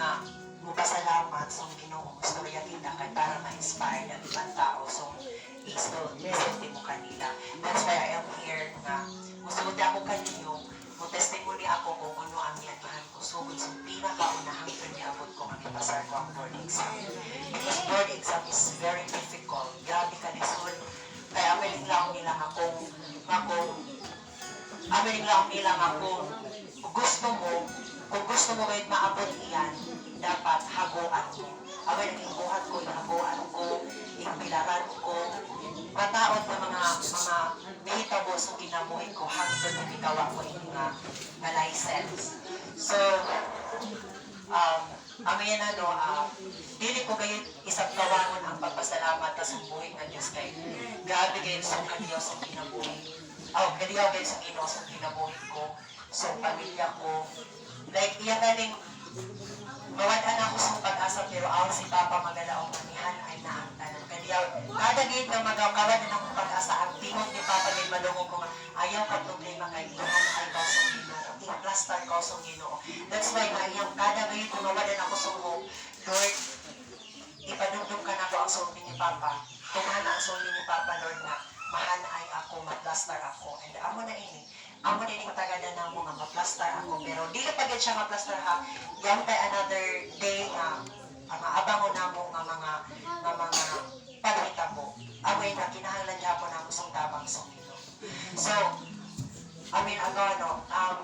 nga mupasalamat sa Ginoo istorya kita kay para ma-inspire ng ibang tao. So isto isente mo kanila. That's why I am here nga musud ako kaninyo mo testimony ako kung ano ang niyagihan ko. Sugod sa pinakaunahang piniabot ko ang ipasar ko ang board exam. Because board exam is very difficult. Grabe ka lisod kaya amaling lang nila akong akong amaling lang nila akong gusto mo kung gusto mo kahit maabot iyan dapat haguan mo away naging buhat ko haguan ko impilaran ko mataod na mga mga nahitabo sa kinabuhi ko hangtod na ikawa ko ini nga nga license so um Ami yan ano, ah, dili ko kayo isang kawangon ang pagpasalamat sa buhay ng Diyos kay grabe kayo sa kaniyo sa kinabuhi. Oh, kaniyo kayo sa Ginoo sa kinabuhi ko, sa pamilya ko. Like, iyan galing, mawadaan ako sa pag-asa pero aw si Papa magalaong manihan ay naangtanan. Kaniyo, kada gate nga magawkawan na akong pag-asa, ang tingog ni Papa din malungog ko nga, ayaw ka problema kay ihan ay sa Ginoo. I-plaster ko sa Ginoo. That's why iyang kada gayon kung mawadan ako sa mo, Lord, ipadugdog ka na ko ang sulbi ni Papa. Tumahan na ang sulbi ni Papa, Lord, na mahana ay ako, mag-plaster ako. And amo na ini, amo na ining tagada na mo nga ma-plaster ako. Pero di ka pagod siya ma-plaster ha, yan tayo another day nga ang abango na mo nga mga nga mga pagmita mo. Amay na kinahanglan niya po na mo sa tabang sa. So, I mean, ano, ano, um,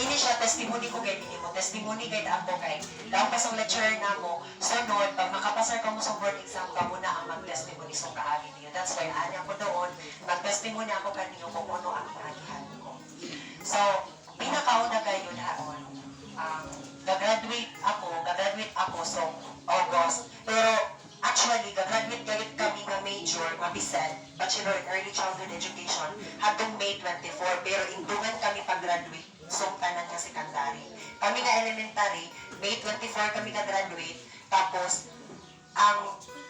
ini siya testimony ko kay mo testimony kay ako kay lampas ang lecturer na mo sunod pag makapasar ka mo sa board exam ka muna ang mag-testimony sa kaagi niyo that's why anya ko doon mag-testimony ako kaniyo kung ano ang nagihan ko so pinakauna kayo daon um, gagraduate ako gagraduate ako so August. Pero actually gagraduate gayud kami nga major nga bisan Bachelor in Early Childhood Education hatong May 24 pero indungan kami pag-graduate so tanan nga secondary kami nga elementary May 24 kami ka-graduate tapos ang ing,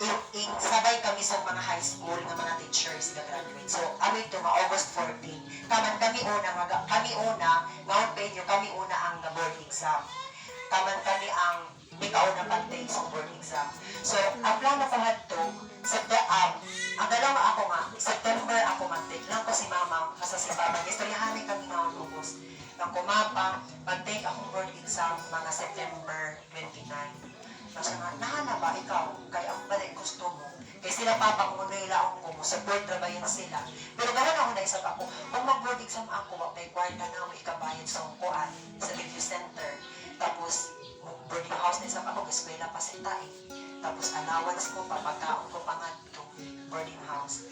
kami una nga kami una nga penyo kami una ang board exam. Kaman kami ang may kauna pantay sa board exam. So, ang plano ko hadto sa um, ang dalawa ako nga September ako mag-take lang ko si mama kasi si papa istoryahan kami nga ubos. Nang kumapa, mag-take akong board exam mga September 29. Kasi nga, nahala ba ikaw? Kaya ang balik gusto mo. Kaya sila papang mo nila ako mo, sa board trabayan sila. Pero gano'n ako na isap ako, kung mag-board exam ako, may kwarta na mo ikabayad sa kuan, sa review center. Tapos, boarding house na isap ako, eskwela pa sita eh. Tapos, allowance ko pa, pagkaon ko pa nga boarding house.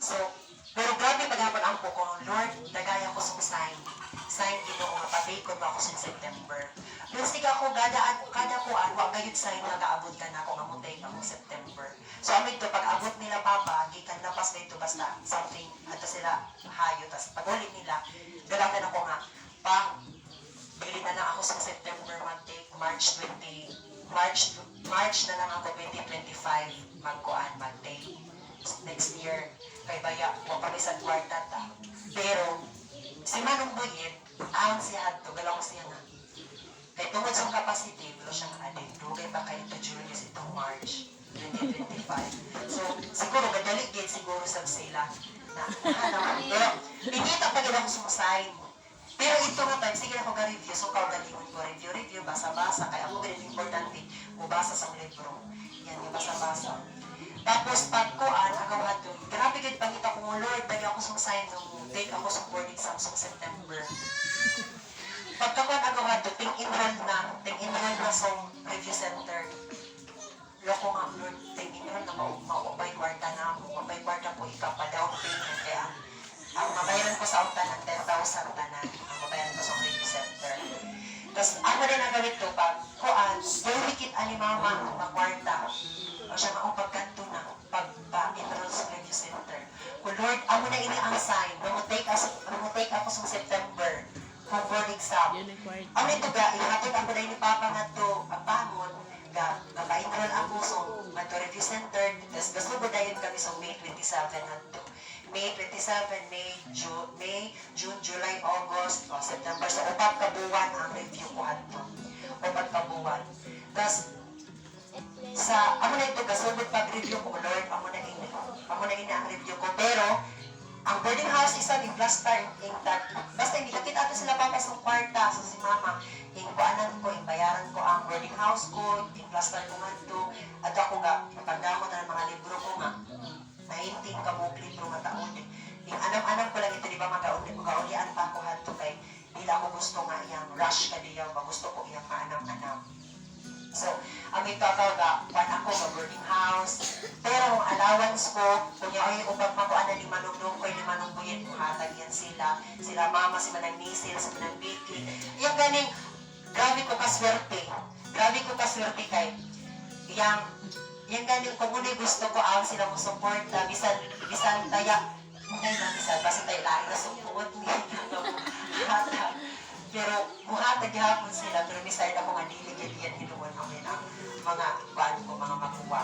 So, pero grabe paghapon ang ko, Lord, dagaya ko sa sign. Sign ginoo nga patay ko ba ako sa September. Lustig ako, gadaan, gayud sign nga kaabot ka na ako nga mutay ka mo September. So, amin to, pag abot nila papa, gikan na pas dito basta something, ato sila hayo, tas pag ulit nila, dalangan ako nga, pa, bili na lang ako sa September mag-take, March 20, March, March na lang ako 2025, magkuan, mag-take. Next year, kay Baya, wa pa sa kwarta ta. Pero, si Manong Buyit, ang siya to, galaw ko siya nga. Kay tungod sa capacity, wala siyang adin. Dugay pa kayo to Julius itong March 2025. So, siguro, gadali gid siguro sa sila. Na, pero, pinita pa gid ako sumasay. Pero ito nga time, sige ako ga-review. So, kao galingon ko, review, review, basa-basa. Kaya ako ganun importante, mubasa sa libro. Yan, yung basa-basa. Tapos, pag ko, an, agaw hato, grabe gid pangita ko, Lord, dali ako sumasay nung take ako sa board sa September. Pagkakuan agaw hato, ting enroll na, ting enroll na sa review center. Loko nga, Lord, ting enroll na mau- maupay kwarta na ako. Maupay kwarta ko, ikaw pa down payment. Kaya, ang mabayaran ko sa ng 10,000 tanan. Ang mabayaran ko sa review center. Tapos, ako rin ang gawin to, pag kuan, dawikit ani mama ang makwarta. O siya nga, pagkanto na, pag pa-enroll sa review center. O Lord, amo na ini ang sign. Mamutake ako, mamutake ako sa September exam. Ang ituga, ihatid ang balay ni Papa nga to, ang pangon, ga, mabait ron ang puso, mato review center, tas gasubod dayon kami sa May 27 na to. May 27, May, June, May, June, July, August, o September. So, upang kabuwan ang review ko ato. Upang kabuwan. Tapos, sa, amo na ito, gasubod pag-review ko, Lord, amo na ina. Amo na ina ang review ko. Pero, ang boarding house isa ni plaster in that basta hindi kakita ato sila papasok kwarta. So si mama in kuanan ko in bayaran ko ang boarding house ko in plaster ko nga to. At ako ga pagdamo na ng mga libro ko nga. 19 ka buong libro nga taon eh. Yung anam-anam ko lang ito, di ba, magauli ko, gaulian pa ako hadto kay nila ako gusto nga iyang rush ka diyaw, ba? Gusto ko iyang maanam-anam. So, ang ako ga, pan ako boarding house. Pero ang allowance ko, kung yung ay upang makuha na lima nung doon ko, lima nung buyin, muhatag yan sila. Sila mama, si Manang Nisil, si Manang Vicky. Yung ganing, grabe ko kaswerte. Grabe ko kaswerte kay, yang, yung ganing, kung muna gusto ko, ang sila mo support, na bisan, bisan taya, ngay na, bisan, basta tayo lahi na support. Hatag. Pero muhatag hapon sila, pero beside ako nga dili yan yan hinuwan ako yan ang mga kuan ko, mga makuha.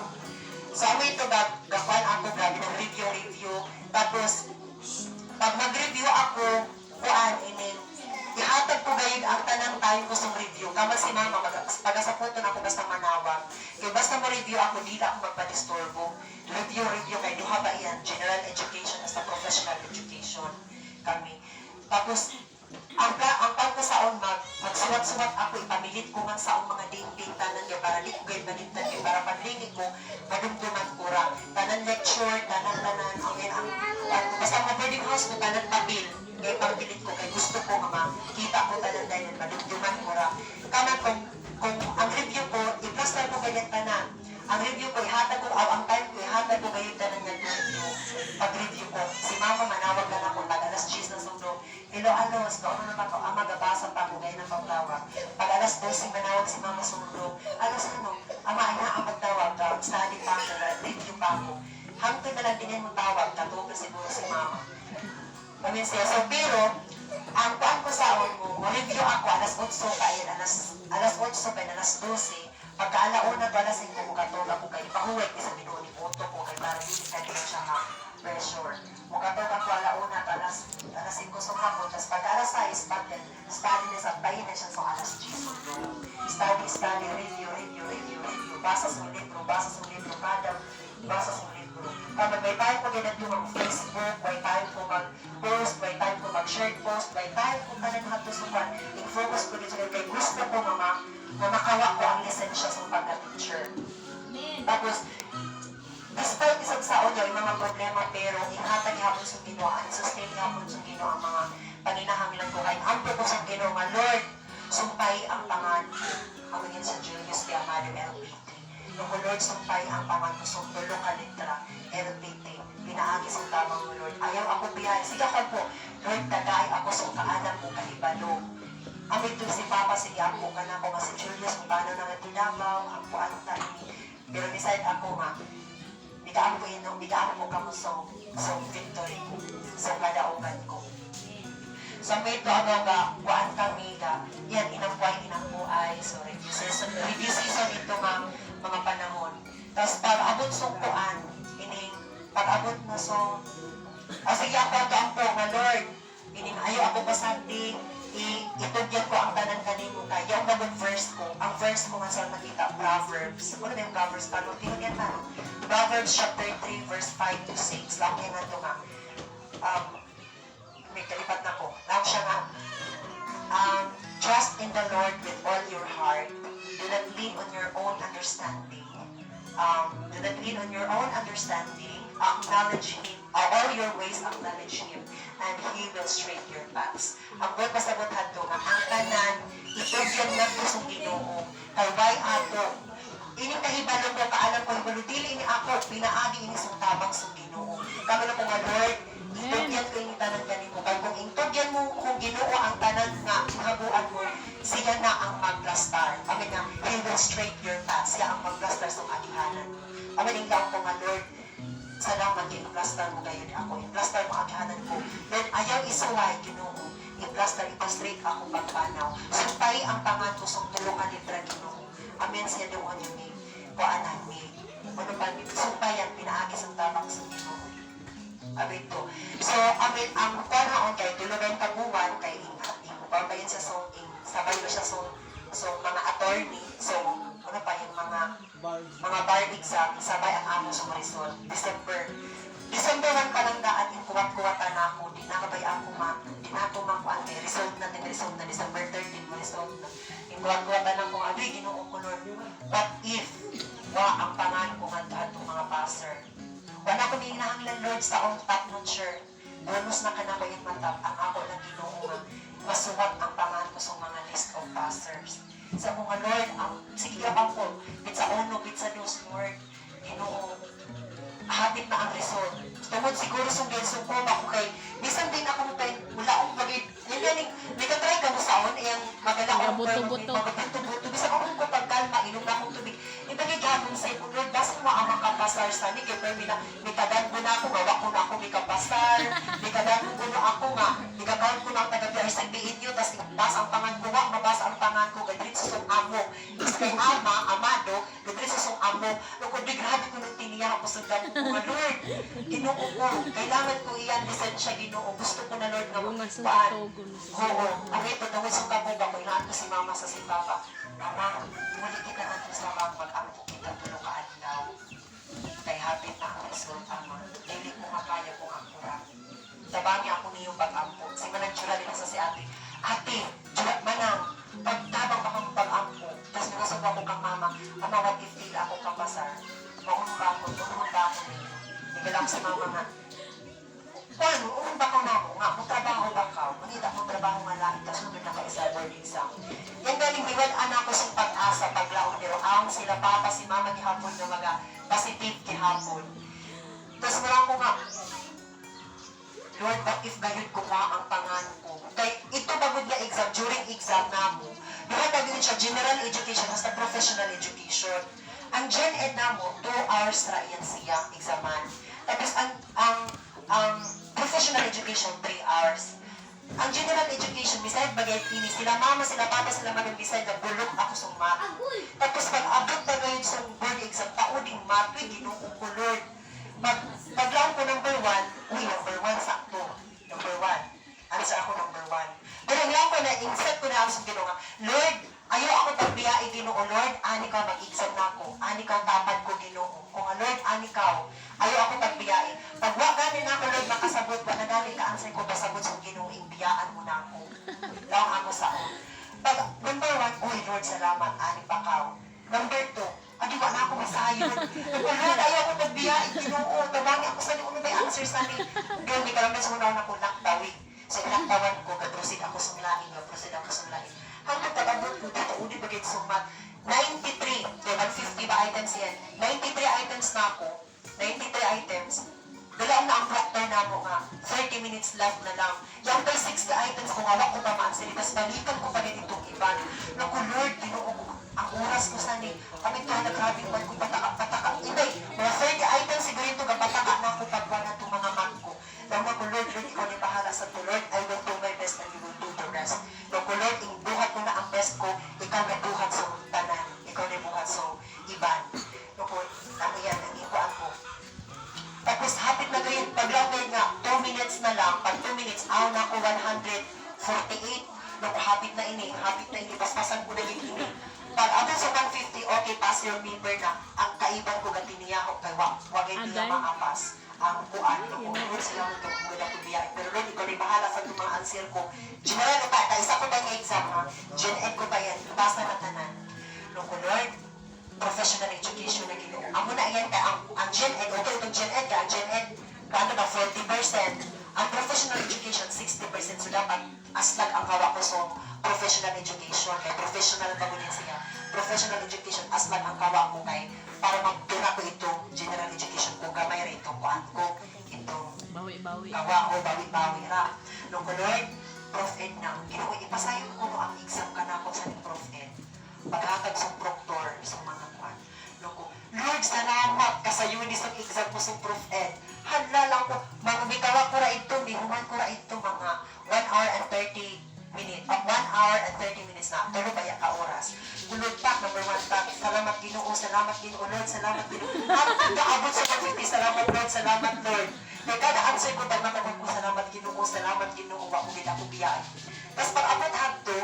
So ako ito, gag gakuan ako, grabe ng review-review. Tapos, pag mag-review ako, kuan, ini, ihatag ko gayud ang tanang tayo gustong review. Kama si mama, mag, pag sa photo na ako basta manawag. Kaya basta mo review ako, di na ako magpa-disturbo. Review, review, kay duha ba yan? General education as professional education kami. Tapos, ang ang pag saon mag magsuwat-suwat ako ipamilit ko man saong mga dingding tanan niya para di ko gay balintan niya para panlingit ko madumduman ko ra. Tanan lecture tanan tanan yan ang basta mga boarding house ko tanan pabil kay pampilit ko kay gusto ko nga makita ko tanan dahil madumduman ko ra. Kaman kung kung ang review ko i-plaster ko ganyan tanan ang review ko ihatag ko ang time ko ihatag ko ganyan tanan nga review pag review ko si mama manawag na ako tag alas 10 na sundo Hello, alos, kauna na ba ko? Ang magabasa pa ako ngayon ng pagtawag. Pag alas 12, manawag si Mama Sundo. Alos ano, ama, ina ang magtawag ka. Study pa ako, review pa ako. Hangtod na lang din mo tawag, katuga siguro si Mama. Kami siya. So, pero, ang kuan ko sa mo, review ako, alas 8 kayo, alas, alas 8 kayo, alas 12. Pagka alauna to, alas 5 ko katulog ako kayo. Pahuwag ko sa binuo ni Puto ko, kay para hindi ka din siya ma pressure. Mukatog ako alauna, to, alas, alas 5 sa hapon, tapos pagka alas 6, pag study na sa bayin na siya sa alas 10. Study, study, review, review, review, review. Basa sa libro, basa sa libro, kada basa sa Kapag may time ko ginag yung mga Facebook, may time ko mag-post, may time ko mag-share post, may time ko ka na hatusukan, i-focus ko dito kay gusto ko mama, na makawa ko ang lisensya sa pagka-teacher. Tapos, despite isang saon yung mga problema, pero ihatag hapon sa Ginoo, sustain hapon sa Ginoo ang mga paninahanglan ko. Kaya ang ko sa Ginoo Lord, sumpay ang pangan. Kamagin sa Julius kay Amado LPT. Yung ko, Lord, sumpay ang pangan ko sa tulong ka litra, LPT. Pinaagi sa tamang mo, Lord. Ayaw ako biyahe. Sige ka po, Lord, tagay ako sa kaalam mo kahibalo. Amin to si Papa, sige ako ka na ako nga si Julius, kung paano na nga tinabaw, ang kuan tani. Pero beside ako nga, bigaan ko yun, bigaan mo ka mo sa sa victory ko, sa kadaugan ko. So, ito ano nga, kuan kami ga, yan, inampuay, inampuay, so review season, review season ito nga mga panahon. Tapos pag abot sa kuan, ini, pag abot na so, ah, sige ako ito ang po, nga Lord, ini, ayaw ako pasanti, itugyan ko ang tanan kanimo kay yung nagong verse ko ang verse ko nga sa nakita Proverbs. Ano yung Proverbs pa no? Tingnan yan ano Proverbs chapter 3 verse 5 to 6 lang yan nga nga. Um may kalipat na ko. Lang siya nga. Um trust in the Lord with all your heart do not lean on your own understanding um, do not lean on your own understanding acknowledge Him uh, all your ways acknowledge Him and He will straight your paths. Ang buwan pasabot hadto nga ang tanan itugyan na ko sa Ginoo kay way ato ini kahibalo ko kaalam ko hibalo dili ni ako pinaagi ini sa tabang sa Ginoo. Kamo na ko nga Lord itugyan ko ini tanan kanimo kay kung itugyan mo kung Ginoo ang tanan nga straight your paths. Siya ang maglastar sa agihanan. Amin ang ko nga Lord salamat i-plaster mo kayo ni ako. I-plaster mo ang hanan ko. Then ayaw isuway, ginoo. I-plaster, ipa-straight ako pagpanaw. Sumpay ang pangan ko sa tulungan ni ginoo. Amen siya doon yung ni Kuanan ni. Ano pa Sumpay ang pinaagi sa tabang sa ginoo. Amin to. So, amin, ang kuanaon kay tulugan kabuwan kay ingat. Pa yun sa sabay ko siya so, so mga attorney. So, ano pa mga mga bar exam, sabay ang mo sa Marisol. December. December 1 pa lang daan yung kuwat-kuwatan na ako. Di na kabay ako ma. Di na ako makuan. Kay result na, din result na. December 13 mo result na. Yung kuwat-kuwatan ako. Abi, ginoo ko Lord. But if, wa ang pangan ko nga itong mga pastor. Wala ko din nahanglan Lord sa on top nun sure. Bonus na ka na ko matap. Ang ako lang ginoo nga. Masuwat ang pangan ko sa mga list of pastors. Sa mga Lord, ang sige ka po. Bitsa uno, bitsa dos, Lord. Ginoo, hapit na ang result. Tungod siguro sa gensong ko, ako kay, bisan din ako kay, wala akong magig, yan yan, may katry ka mo sa on, iyang magala Mga akong buto-buto. buto-buto, bisan ako ko pagkalma, inom na akong tubig, ibagay gabong sa ipon, Lord, basin mo ang mga kapasar sa ni, kaya may na, may kadan ko na ako, gawa ko na ako, may kapasar, may kadan ko na ako nga, may ko na ang taga-biyay sa biin nyo, tas basa ang pangan ko mabasa ang pangan ko, gadrit sa song amo, is kay ama, amado, gadrit sa song amo, ko tiniya ako damo ko Lord, ginoo ko, kailangan ko iyan, lisensya ginoo, gusto ko na Lord paan. na sa Oo, ang ito, tungkol sa kabog ako, inaan ko si mama sa si papa, Mama, muli kita na ito sa mga mag-ampo kita tulong ka. Kay hapit na ang result, ama. Dili ko makaya kung ako ra. Tabangi ako niyong pag-ampo. Si manang tsura nila sa si ate. Ate, tsura manang, pagtabang ako ng pag-ampo. Tapos nakasag ako kang mama, ama, what if ako kang basar? Maun ba ako, maun ba ako ninyo? Ikaw lang si mama nga, Paano? Unong ba ka na mo nga? Kung trabaho ba ka? Manita mo trabaho nga lang, tapos mo na ka isa board exam. Yan galing biwan anak ko sa pag-asa, paglaon, pero awang sila papa, si mama gihapon na mga positive gihapon. Tapos wala ko nga, Lord, what if gayon ko nga ang pangan ko? Kay ito bagod nga exam, during exam na mo, lahat na din siya general education, basta professional education. Ang Gen Ed na mo, 2 hours ra yan siya examan. Tapos ang, ang, ang professional education, 3 hours. Ang general education, beside bagay ini, sila mama, sila papa, sila manong beside na bulok ako sa math. Tapos pag abot na ngayon sa board exam, pauding math, uy, ginoo ko, Lord. Pag, paglaon ko number one, uy, number one, sakto. Number one. Answer ako number one. Pero lang ko na, inset ko na ako sa ginoo nga, Lord, ayaw ako pagbiyai ginoo, Lord, ani ka mag-exam na ako. Ani ka tapad ko ginoo. Kung Lord, ani ka, ayaw ako pagbiyai. Pag wa ganin ako, Lord, makasabot, wa na dali ka answer ko, pasabot sa ginoo, ibiyaan mo na ako. Lang ako sa Pag number one, uy, Lord, salamat, ani pa ka. Number two, Adi wa na ako masayon. Lord, ayaw ko pagbiyai, ginoo. Tawangi ako sa ni uno may answer sa ni. Girl, may karamay sa una na ko naktawi. Sa naktawan ko, kaproceed ako sa laing, kaproceed ako sa laing. Hanggang tagabot ko dito, uli bagay sumat. 93, di ba, 50 ba items yan? 93 items na ako. 93 items. Dalaw na ang proctor na mo nga. 30 minutes left na lang. Yung by 60 items, kung awak ko pa ma-answer, tapos balikan ko pa din itong iba. Naku, Lord, ginoo ko. Ang oras ko sa ni, kami ka na grabe man ko pataka, pataka. Ibay, mga 30 items siguro ito, pataka na ako pagwa na itong mga mat ko. Naku, ko, Lord, Lord, ikaw ni bahala sa to, Lord, pass your member na. Ang kaiban ko gati niya ako, kay wag, wag niya maapas. Ang kuan, naku, Lord, sila itong mga ako biyahe. Pero Lord, ikaw rin bahala sa mga answer ko. General ko pa, isa ko ba yung exam ha? Gen Ed ko ba yan? Basta na tanan. Naku, Lord, professional education na ginoo. Amo na yan ka, ang, ang Gen Ed, okay, itong Gen Ed ka, Gen Ed, kano ba, 40%. Ang professional education, 60%. So dapat, aslag ang hawak ko sa professional education. Kay professional pa ko din siya. Professional education, aslag ang hawak ko kay para magtuna ko itong general education ko. Gamay rin itong kuan ko, itong Bawi-bawi. gawa o bawi-bawi ra. Nung ko, Lord, Prof. Ed na, ginawa, ipasayon ko no ang exam ka na ako sa ni Prof. Ed. Paghatag sa proctor sa mga kwan. Nung ko, Lord, salamat kasayon ni sa exam ko sa Prof. Ed. Hala lang ko, mga bitawa ko ra ito, bihuman ko ra ito, mga 1 hour and 30 minutes, uh, 1 hour and 30 minutes na, tulo ba ka oras. Tulog pa, number 1 pa, salamat Ginoo, salamat Ginoo, Lord, salamat Ginoo. Hanggang naabot sa 150, salamat Lord, salamat Lord. May kada answer ko, tagmat ako ko, salamat Ginoo, salamat Ginoo, wa ko din ako biyaan. Tapos pag abot hadto,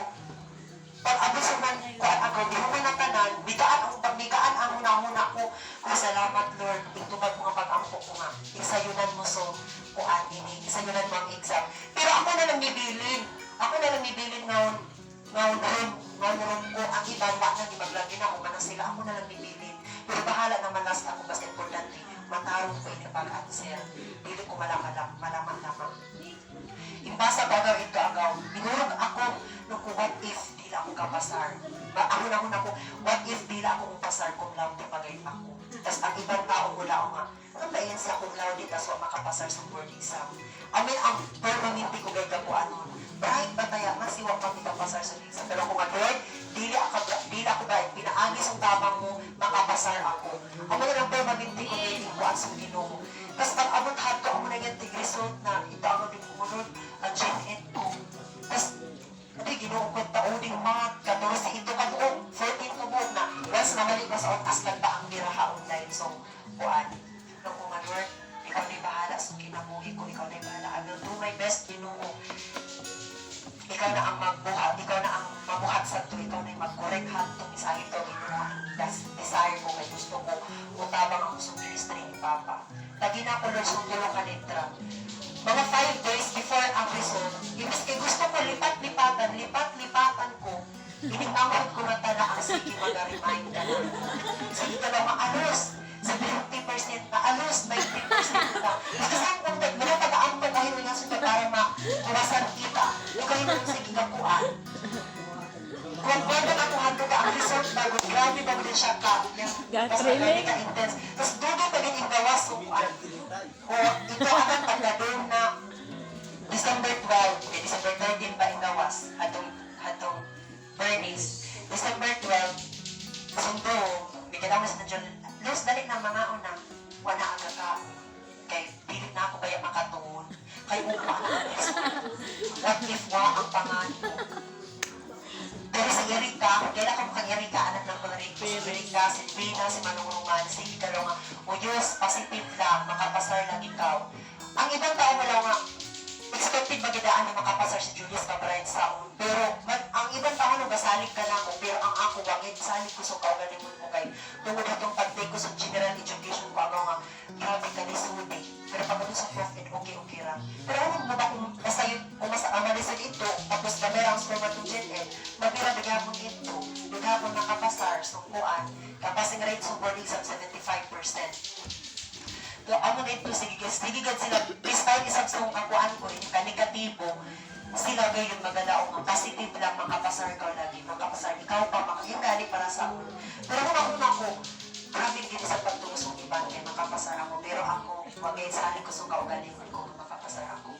ko malaman malaman lamang. Imbasa ba daw ito agaw? Binurog ako nung what if di lang ako kapasar. Ba, ako na ako what if di lang ako pasar kung lang di pagay ako. Tapos ang ibang tao wala ako nga, ang layan siya kung lang di tas makapasar sa board exam. I mean, ang permanente ko gay ko ano, pinaagis ang tabang mo, makapasar ako. Ako na lang permanente ko gay ko ang ginoo. Tapos pag abot hato ako na yung tig-result na ito ako din kumunod ang GNN ko. Tapos, hindi ginuukot pa o ding mga 14 ito ka buong, 14 ko buong na once na mali ko sa otas lang ba ang biraha online. So, kuan, nung ano, ikaw na bahala sa kinabuhi ko, ikaw na bahala. I will do my best, ginoo. Ikaw na ang magbuhat, ikaw na ang mabuhat sa to, ikaw na yung mag-correct hat itong isa ito, ginoo ang desire ko, kay gusto ko, utabang ang gusto ministry ni Papa. Lagi na ako Lord, sunggulo ka nitra. Mga five days before ang result, ibig kay gusto ko lipat-lipatan, lipat-lipatan ko, iningangkot ko na tala ang sige mag-remind ka na. Sige ka lang maalos, din siya ka. Tapos Gatrilig. ka intense. Tapos dudo pa din yung gawas kung kuan. O ito ang pagladon na December 12, eh, December 13 pa yung gawas. Atong, atong Bernice. December 12, sundo, bigyan ako sa nandiyan. Los, dali na mga una. Wala ang ka. Kay, pilit na ako kaya makatuon. Kay, Erika, si Pina, si Manong Roman, si Ikalo nga, o Diyos, positive lang, makapasar lang ikaw. Ang ibang tao wala nga, expected magidaan na makapasar si Julius Cabrera sa. Pero mag, ang ibang tao na basalig ka na ako, pero ang ako, bakit salig ko sa kaugalingon ko kay tungod itong pag-take ko sa general education ko, ako nga, grabe ka ni Sudi. Pero pag sa profit, okay, okay lang. Pero ano mo ba kung basta yun, kung mas amalisod ito, tapos na merang score mo itong GNL, mabira mo ito, mo nakapasar, sungkuan, kapasing rate sa board exam, 75%. So, ano na ito, sige guys, guys sila, despite isang sa kakuan ko, yung ka-negatibo, sila gayon magalaw nga positive lang, makapasar ka lagi, makapasar, ikaw pa, mak yung gali para sa ako. Pero kung ako ako, grabe din sa pagtungos ng iba, kaya makapasar ako, pero ako, wag ay sali ko sa kaugalingon ko, makapasar ako.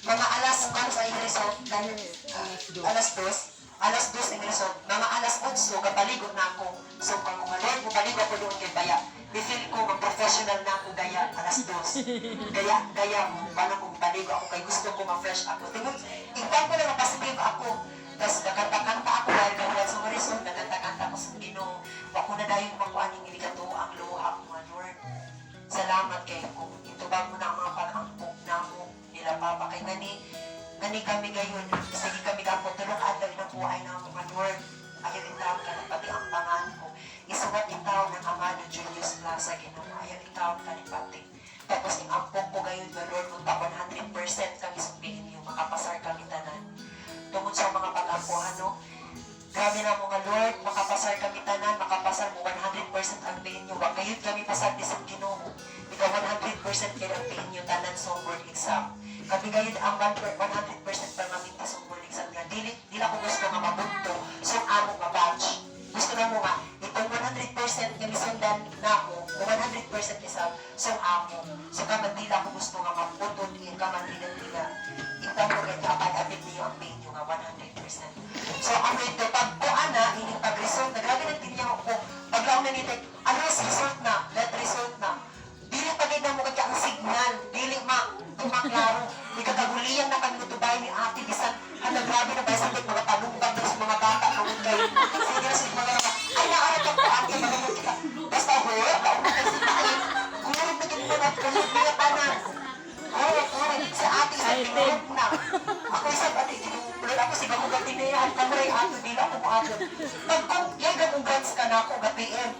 Mga alas, kano sa result, dahil uh, alas dos, alas dos ang result, mga alas 11, kapaligo na ako, so kung mga Lord, kapaligo ako doon kay Baya, I-feel ko mag-professional na ako gaya alas dos. Gaya, gaya mo, paano kung paligo ako kay gusto ko ma-fresh ako. Tingnan, ikaw ko na positive ako. Tapos nakanta-kanta ako dahil gawin sa horizon, nakanta-kanta ako sa Ginoo. Ako na dahil makuha ng inigato ang luha mo, Lord. Salamat kay ko. Itubag mo na ang mga pag-angkok na mo. Nila papa kay gani. Gani kami gayon. Sige kami kapot. Tulong adlaw na buhay na mga Lord. Ayaw ka na pati ang pangan ko. Isugat itaw ng ama ni Julius Plaza ginawa. Ayaw itaw ka ni pati. Tapos yung ampok ko gayon ba Lord, kung ta 100% kami sabihin niyo, makapasar kami tanan. Tungkol sa mga pag-ampuhan, no? Grabe na mga Lord, makapasar kami tanan, makapasar mo 100% ang pain nyo. Wag kayo kami pasar di sa Ginoo. Ikaw 100% kayo ang nyo tanan sa board exam. Kami kayo ang 100% ako. Pag kung, yan ka na ako, ga PM.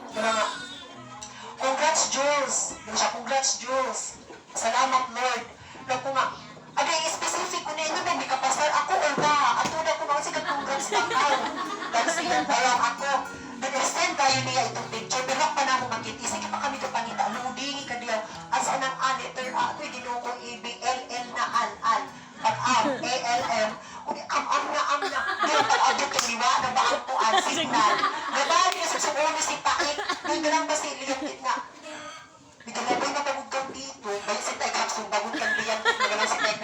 Nabali na sa suulo si Pait. Doon na lang ba si Liyot nga. Bigalabay na pagod kang dito. Bayan si Tay Kapsong bagod kang liyan. Magalang si Tay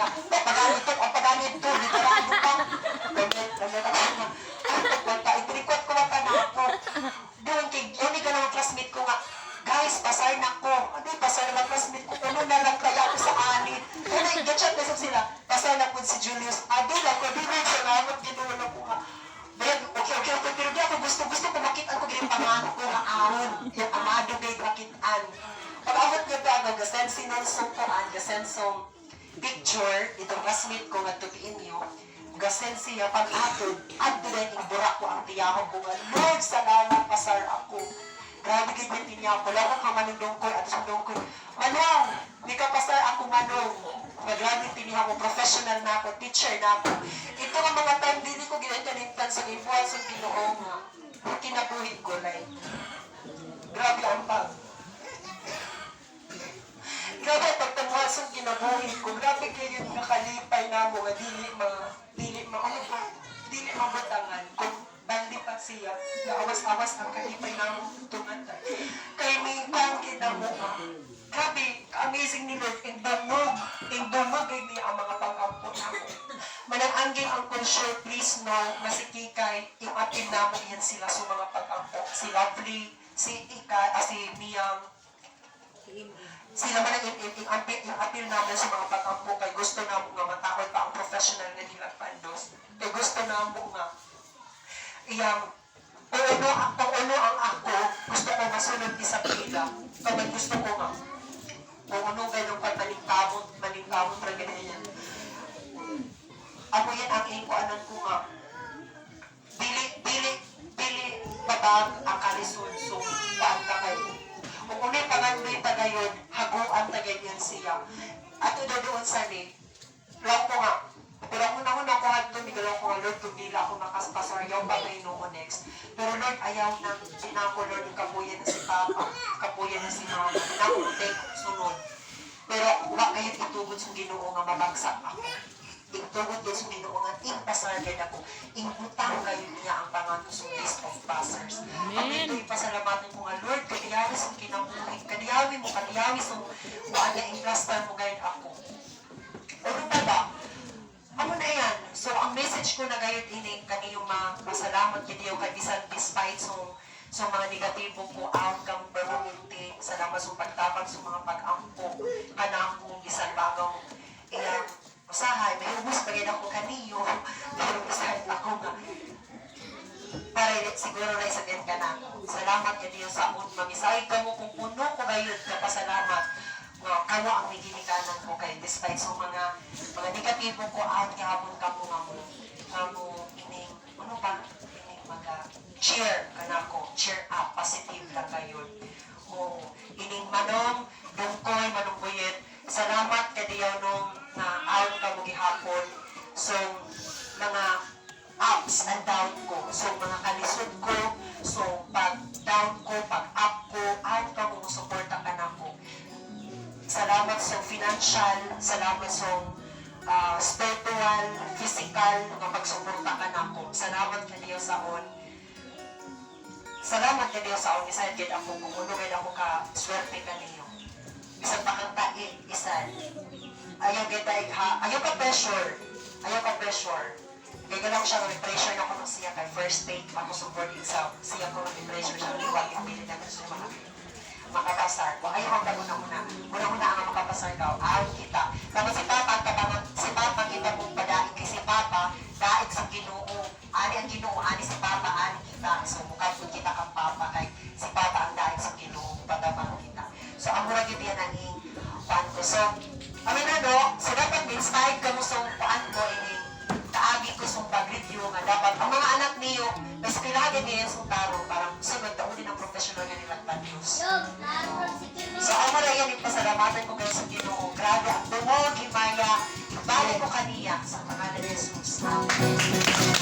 burak ko ang tiyahon ko nga, Lord, salamat, pasar ako. Grabe kay binti niya ako, lalo ka manundong ko, at sundong ko, Manong, di ka pasar ako manong. Nga grabe tiniha ko, professional na ako, teacher na ako. Ito nga mga time, dili ko ginatanintan sa ibuan sa ginoo nga. Kinabuhin ko, like, grabe ang pag. Grabe pagtamuhan sa kinabuhi ko. Grabe kayo yung nakalipay na mo nga dili mga dili mga ano pa dili mabutangan kung bandi pa siya naawas-awas ang kalipay na mo tungan ta. Kay may na mo. Grabe, amazing ni Lord. In dungog, in dungog ay niya ang mga pag-ampon na mo. Manang angging ang consure, please know na si Kikay, yung atin na mo yan sila sa mga pag-ampon. Si Lovely, si Ika, ah, si Miyang, sila man ang yung appeal, yung appeal namin sa mga pag-ampo kay gusto na mo nga matakot pa ang professional na nila pandos. Kay gusto na mo nga iyang pauno, pauno ang ako, gusto ko masunod ni sa pila. Kaya gusto ko nga, pauno kayo ng pagmalingkamot, malingkamot talaga na yan. Ako yan ang ikuanan ko nga, dili, dili, dili, babag ang kalisod, so, paan ka. Unay pangandoy tagayon, haguan tagayon siya. Ato na doon sa ni, lang ko nga, pero ako na una ko hadto, mi ko nga, Lord, kung di lang ako makaspasar, yaw ba may noo next. Pero Lord, ayaw na, sinako Lord, yung kapuyan na si Papa, kapuyan na si Mama, nako, take, sunod. Pero, wa kayo itugod sa ginoo nga mabagsak ako. Itugod din sa ginoo nga, ing pasargan ako, ing utang kayo niya ang pangato sa list of passers. Ang ito'y pasalamatan ko nga, Lord, kadiyawi sa kinabuhi, kadiyawi mo, kadiyawi sa waan na implastan mo gayon ako. Ano ba ba? Ano na yan? So, ang message ko na gayon ini kaniyong mga pasalamat kaniyo kay bisan despite so so mga negatibo po outcome permanente salamat sa pagtabang sa mga pag-ampo kanang kung bisan bagong iyang usahay may ubus pa rin ako kaniyo. Pero bisan ako nga. Para siguro na isabihin ka na. Salamat kaniyo sa un mamisay ka mo kung puno ko gayon na pasalamat nga kawa ang naginikanan ko kay despite sa mga mga negatibo ko out gihapon ka mo nga mo nga mo ining ano ba? Ining mga cheer kanako cheer up. Positive lang kayon o ining manong dungkoy manong buyet salamat kadiyaw nung na out ka mo gihapon so mga ups and down ko so mga kalisod ko so pag down ko pag up ko out ka mo suporta ka na ko Salamat sa financial, salamat sa ah, spiritual, physical, nga pagsuporta ka na ako. Salamat kaniyo sa on. Salamat kaniyo sa on. Isa gid ako kung uno gid ako ka swerte kaniyo. Bisag pa kang taig, isan. Ayaw taig ha. Ayaw ka pressure. Ayaw ka pressure. Kaya ganun siya nga pressure na ko ng siya kay first date ako support exam. Siya ko ng pressure siya liwag yung pili na gusto mga makapasar ko. Ayaw ang muna muna. Muna-muna ang makapasar daw. Ayaw kita. Kami si Papa, kabangan, si Papa kita mong padaing kay si Papa, daig sa ginoo. Ani ang ginoo, ani si Papa, ani kita. So, mukha po kita kang Papa kay si Papa ang daig sa ginoo, padamang kita. So, ang mura yun yan ang ipan ko. So, kami na no, so dapat inspired ka mo sa kuan ko, ini kaagi ko sa pag-review nga dapat ang mga anak niyo, mas pilagin niya sa taro, parang sunod na uli ng professional nga nilang Diyos. So na yan, ipasalamatan ko kayo sa Ginoo. Grabe, ang dungog, himaya, ibalik ko kaniya sa pangalan ni Jesus. Amen.